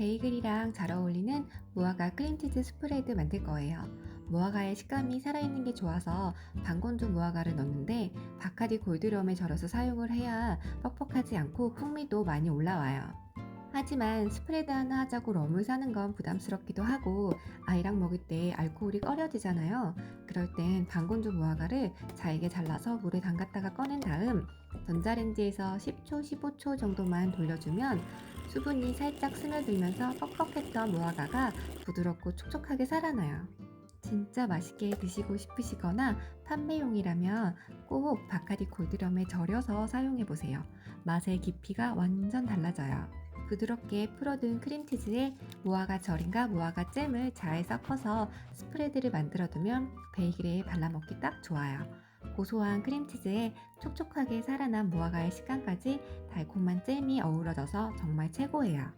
베이글이랑 잘 어울리는 무화과 크림치즈 스프레드 만들 거예요. 무화과의 식감이 살아있는 게 좋아서 방건조 무화과를 넣는데 바카디 골드럼에 절여서 사용을 해야 뻑뻑하지 않고 풍미도 많이 올라와요. 하지만 스프레드 하나 하자고 럼을 사는 건 부담스럽기도 하고 아이랑 먹을 때 알코올이 꺼려지잖아요. 그럴 땐 방건조 무화과를 잘게 잘라서 물에 담갔다가 꺼낸 다음 전자레인지에서 10초, 15초 정도만 돌려주면 수분이 살짝 스며들면서 뻑뻑했던 무화과가 부드럽고 촉촉하게 살아나요. 진짜 맛있게 드시고 싶으시거나 판매용이라면 꼭 바카디 골드럼에 절여서 사용해 보세요. 맛의 깊이가 완전 달라져요. 부드럽게 풀어둔 크림치즈에 무화과 절임과 무화과 잼을 잘 섞어서 스프레드를 만들어두면 베이글에 발라먹기 딱 좋아요. 고소한 크림치즈에 촉촉하게 살아난 무화과의 식감까지 달콤한 잼이 어우러져서 정말 최고예요.